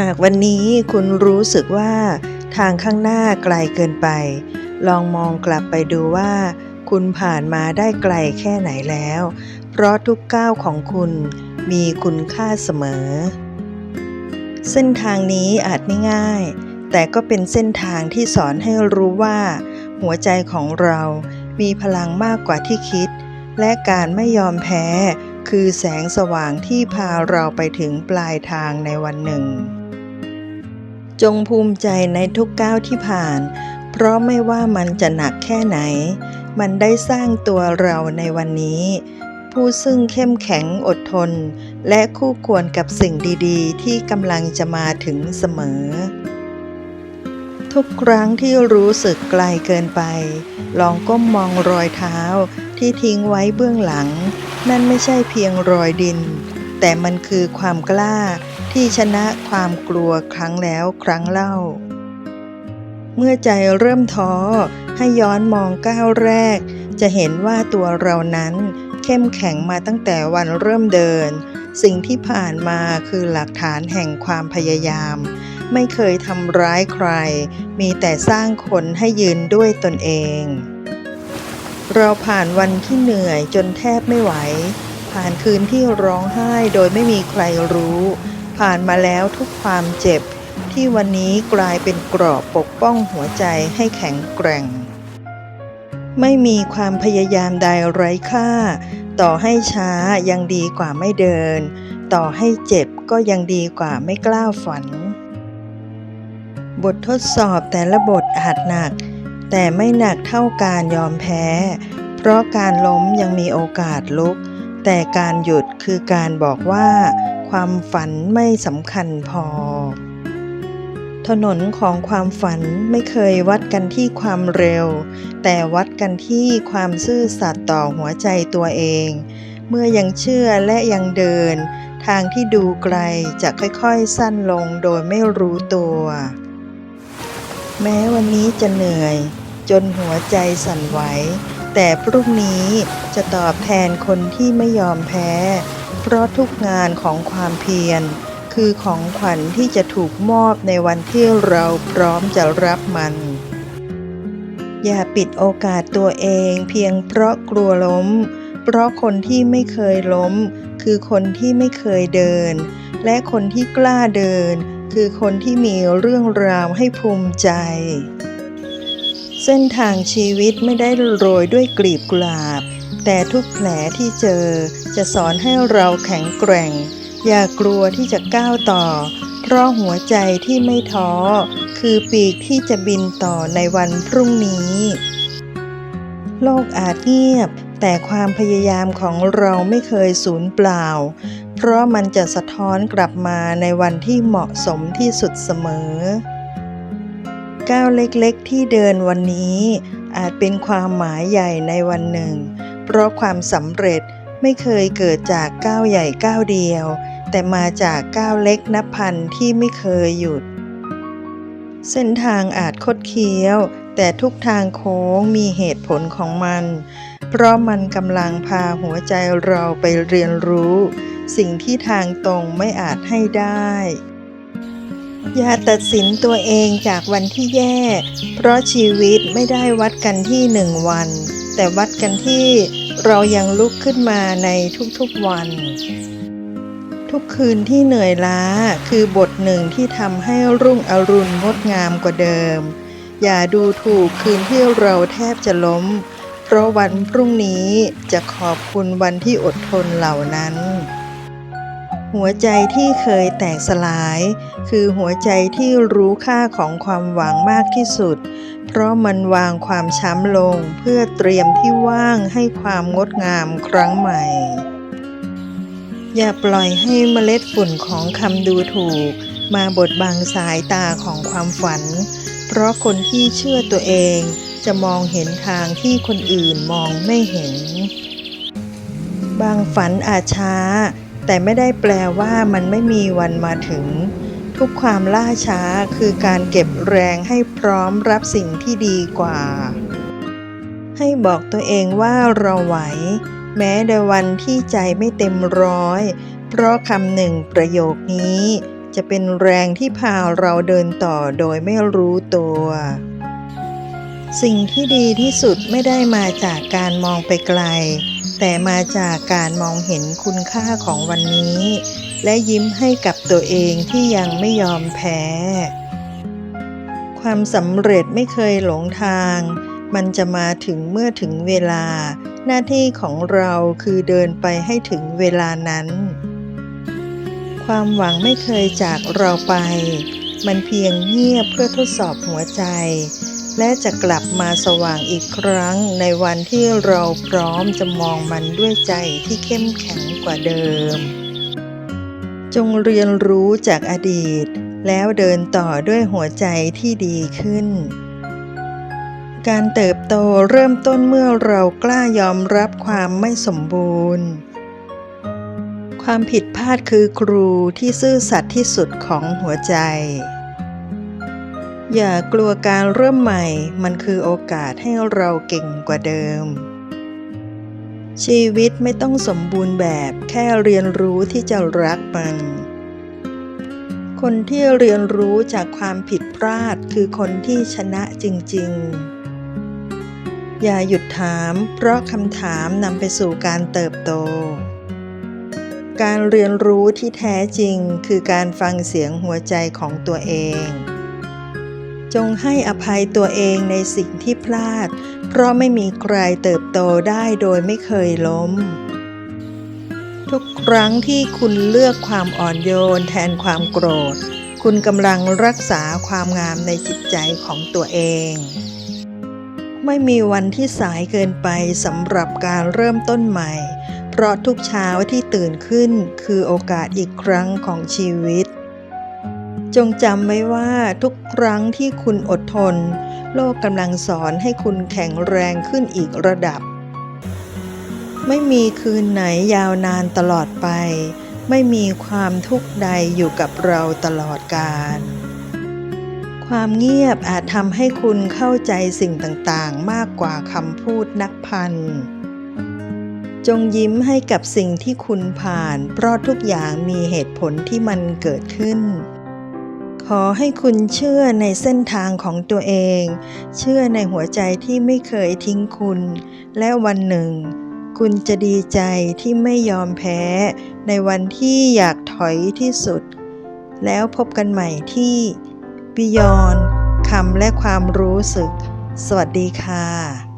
หากวันนี้คุณรู้สึกว่าทางข้างหน้าไกลเกินไป ลองมองกลับไปดูว่า คุณผ่านมาได้ไกลแค่ไหนแล้ว เพราะทุกก้าวของคุณมีคุณค่าเสมอ เส้นทางนี้อาจไม่ง่าย แต่ก็เป็นเส้นทางที่สอนให้รู้ว่า หัวใจของเรามีพลังมากกว่าที่คิด และการไม่ยอมแพ้คือแสงสว่างที่พาเราไปถึงปลายทางในวันหนึ่ง จงภูมิใจในทุกก้าวที่ผ่าน เพราะไม่ว่ามันจะหนักแค่ไหน มันได้สร้างตัวเราในวันนี้ ผู้ซึ่งเข้มแข็งอดทน และคู่ควรกับสิ่งดีๆ ที่กำลังจะมาถึงเสมอ ทุกครั้งที่รู้สึกไกลเกินไป ลองก้มมองรอยเท้าที่ทิ้งไว้เบื้องหลัง นั่นไม่ใช่เพียงรอยดิน แต่มันคือความกล้าที่ชนะความกลัวครั้งแล้วครั้งเล่า เมื่อใจเริ่มท้อให้ย้อนมองก้าวแรก จะเห็นว่าตัวเรานั้นเข้มแข็งมาตั้งแต่วันเริ่มเดิน สิ่งที่ผ่านมาคือหลักฐานแห่งความพยายาม ไม่เคยทำร้ายใคร มีแต่สร้างคนให้ยืนด้วยตนเอง เราผ่านวันที่เหนื่อยจนแทบไม่ไหว ผ่านคืนที่ร้องไห้โดยไม่มีใครรู้ ผ่านมาแล้วทุกความเจ็บ ที่วันนี้กลายเป็นเกราะปกป้องหัวใจให้แข็งแกร่ง ไม่มีความพยายามใดไร้ค่า ต่อให้ช้ายังดีกว่าไม่เดิน ต่อให้เจ็บก็ยังดีกว่าไม่กล้าฝัน บททดสอบแต่ละบทอาจหนัก แต่ไม่หนักเท่าการยอมแพ้ เพราะการล้มยังมีโอกาสลุก แต่การหยุดคือการบอกว่า ความฝันไม่สำคัญพอ ถนนของความฝันไม่เคยวัดกันที่ความเร็ว แต่วัดกันที่ความซื่อสัตย์ต่อหัวใจตัวเอง เมื่อยังเชื่อและยังเดิน ทางที่ดูไกลจะค่อยๆสั้นลงโดยไม่รู้ตัว แม้วันนี้จะเหนื่อย จนหัวใจสั่นไหว แต่พรุ่งนี้จะตอบแทนคนที่ไม่ยอมแพ้ เพราะทุกงานของความเพียร คือของขวัญที่จะถูกมอบในวันที่เราพร้อมจะรับมัน อย่าปิดโอกาสตัวเองเพียงเพราะกลัวล้ม เพราะคนที่ไม่เคยล้ม คือคนที่ไม่เคยเดิน และคนที่กล้าเดิน คือคนที่มีเรื่องราวให้ภูมิใจ เส้นทางชีวิตไม่ได้โรยด้วยกลีบกุหลาบ แต่ทุกแผลที่เจอจะสอนให้เราแข็งแกร่ง อย่ากลัวที่จะก้าวต่อ เพราะหัวใจที่ไม่ท้อ คือปีกที่จะบินต่อในวันพรุ่งนี้ โลกอาจเงียบ แต่ความพยายามของเราไม่เคยสูญเปล่า เพราะมันจะสะท้อนกลับมาในวันที่เหมาะสมที่สุดเสมอ ก้าวเล็กๆ ที่เดินวันนี้ อาจเป็นความหมายใหญ่ในวันหนึ่ง เพราะความสำเร็จไม่เคยเกิดจากก้าวใหญ่ก้าวเดียว แต่มาจากก้าวเล็กนับพันที่ไม่เคยหยุด เส้นทางอาจคดเคี้ยว แต่ทุกทางโค้งมีเหตุผลของมัน เพราะมันกำลังพาหัวใจเราไปเรียนรู้ สิ่งที่ทางตรงไม่อาจให้ได้ อย่าตัดสินตัวเองจากวันที่แย่ เพราะชีวิตไม่ได้วัดกันที่หนึ่งวัน แต่วัดกันที่เรายังลุกขึ้นมาในทุกๆวัน ทุกคืนที่เหนื่อยล้าคือบทหนึ่งที่ทำให้รุ่งอรุณงดงามกว่าเดิม อย่าดูถูกคืนที่เราแทบจะล้ม เพราะวันพรุ่งนี้จะขอบคุณวันที่อดทนเหล่านั้น หัวใจที่เคยแตกสลาย คือหัวใจที่รู้ค่าของความหวังมากที่สุด เพราะมันวางความช้ำลงเพื่อเตรียมที่ว่างให้ความงดงามครั้งใหม่ อย่าปล่อยให้เมล็ดฝุ่นของคำดูถูก มาบดบังสายตาของความฝัน เพราะคนที่เชื่อตัวเองจะมองเห็นทางที่คนอื่นมองไม่เห็น บางฝันอาจช้า แต่ไม่ได้แปลว่ามันไม่มีวันมาถึง ทุกความล่าช้าคือการเก็บแรงให้พร้อมรับสิ่งที่ดีกว่า ให้บอกตัวเองว่าเราไหว แม้ในวันที่ใจไม่เต็มร้อย เพราะคำหนึ่งประโยคนี้ จะเป็นแรงที่พาเราเดินต่อโดยไม่รู้ตัวสิ่งที่ดีที่สุดไม่ได้มาจากการมองไปไกล แต่มาจากการมองเห็นคุณค่าของวันนี้ และยิ้มให้กับตัวเองที่ยังไม่ยอมแพ้ ความสำเร็จไม่เคยหลงทาง มันจะมาถึงเมื่อถึงเวลา หน้าที่ของเราคือเดินไปให้ถึงเวลานั้น ความหวังไม่เคยจากเราไป มันเพียงเงียบเพื่อทดสอบหัวใจ และจะกลับมาสว่างอีกครั้งในวันที่เราพร้อมจะมองมันด้วยใจที่เข้มแข็งกว่าเดิม จงเรียนรู้จากอดีต แล้วเดินต่อด้วยหัวใจที่ดีขึ้น การเติบโตเริ่มต้นเมื่อเรากล้ายอมรับความไม่สมบูรณ์ ความผิดพลาดคือครูที่ซื่อสัตย์ที่สุดของหัวใจ อย่ากลัวการเริ่มใหม่ มันคือโอกาสให้เราเก่งกว่าเดิม ชีวิตไม่ต้องสมบูรณ์แบบแค่เรียนรู้ที่จะรักมัน คนที่เรียนรู้จากความผิดพลาดคือคนที่ชนะจริง ๆ อย่าหยุดถาม เพราะคำถามนำไปสู่การเติบโต การเรียนรู้ที่แท้จริงคือการฟังเสียงหัวใจของตัวเอง จงให้อภัยตัวเองในสิ่งที่พลาด เพราะไม่มีใครเติบโตได้โดยไม่เคยล้ม ทุกครั้งที่คุณเลือกความอ่อนโยนแทนความโกรธ คุณกำลังรักษาความงามในจิตใจของตัวเอง ไม่มีวันที่สายเกินไปสำหรับการเริ่มต้นใหม่ เพราะทุกเช้าที่ตื่นขึ้นคือโอกาสอีกครั้งของชีวิต จงจำไว้ว่าทุกครั้งที่คุณอดทน โลกกำลังสอนให้คุณแข็งแรงขึ้นอีกระดับ ไม่มีคืนไหนยาวนานตลอดไป ไม่มีความทุกข์ใดอยู่กับเราตลอดกาลความเงียบอาจทำให้คุณเข้าใจสิ่งต่างๆ มากกว่าคำพูดนักพัน จงยิ้มให้กับสิ่งที่คุณผ่าน เพราะทุกอย่างมีเหตุผลที่มันเกิดขึ้น ขอให้คุณเชื่อในเส้นทางของตัวเอง เชื่อในหัวใจที่ไม่เคยทิ้งคุณ และวันหนึ่ง คุณจะดีใจที่ไม่ยอมแพ้ ในวันที่อยากถอยที่สุด แล้วพบกันใหม่ที่ Beyond คำและความรู้สึก สวัสดีค่ะ